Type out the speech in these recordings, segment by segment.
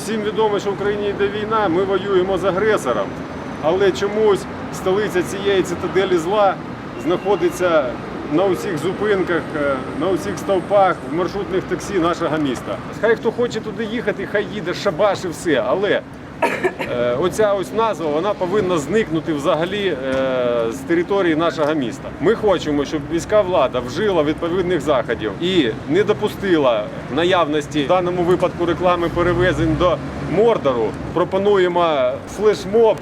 всім відомо, що в Україні йде війна, ми воюємо з агресором. Але чомусь столиця цієї цитаделі зла знаходиться на усіх зупинках, е, на усіх стовпах, в маршрутних таксі нашого міста. Хай хто хоче туди їхати, хай їде, шабаш і все. Але оця ось назва вона повинна зникнути взагалі е, з території нашого міста. Ми хочемо, щоб міська влада вжила відповідних заходів і не допустила наявності в даному випадку реклами перевезень до Мордору. Пропонуємо флешмоб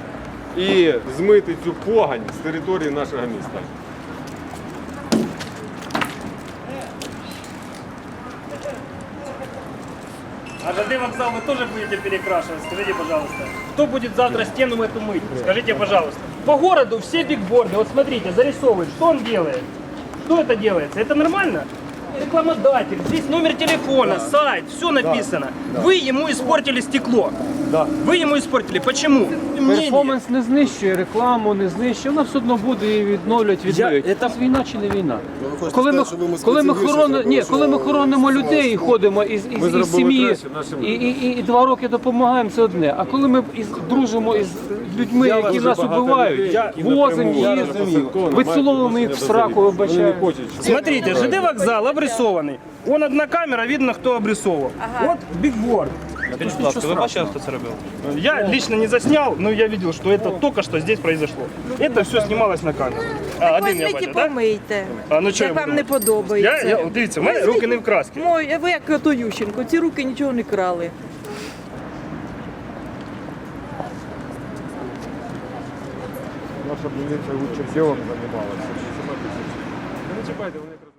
і змити цю погань з території нашого міста. А ЖД вокзал вы тоже будете перекрашивать? Скажите, пожалуйста. Кто будет завтра стену эту мыть? Скажите, пожалуйста. По городу все бигборды, вот смотрите, зарисовывают. Что он делает? Что это делается? Это нормально? Рекламодатель, здесь номер телефона, сайт, все написано. Вы ему испортили стекло. Вы ему испортили. Почему? Мнение. Перформанс не знищує, рекламу не знищує, вона все одно буде і відновлять, відновлять. Я- Це війна чи не війна? хочете Коли ми, сказати, що ви коли ми, москвитів хорон... більше Ні, коли ми хоронимо людей і ходимо із, із, із зробили сім'ї краще і, і, і, і два роки допомагаємо, це одне. А коли ми із, дружимо із людьми, Я які нас убивають, возимо посередковано виціловуємо їх в сраку, щоб- Смотрите, ЖД вокзал обрисованный. Он одна камера, видно, кто обрисовывал. Вот бигборд. Скажіть, будь ласка, ви бачили, хто це робив? Я лично не заснял, но я видел, что это только что здесь произошло. Это все снималось на камеру. А, один я Возьміть і бачу, так? помийте. А ну що я Як вам буду? не Я, подобається. я, от дивіться, в мене руки не в краски. Мой, ви як ото Ющенко, ці руки нічого не крали. Наша больниця лучше всього займалася. Не чіпайте, вони якраз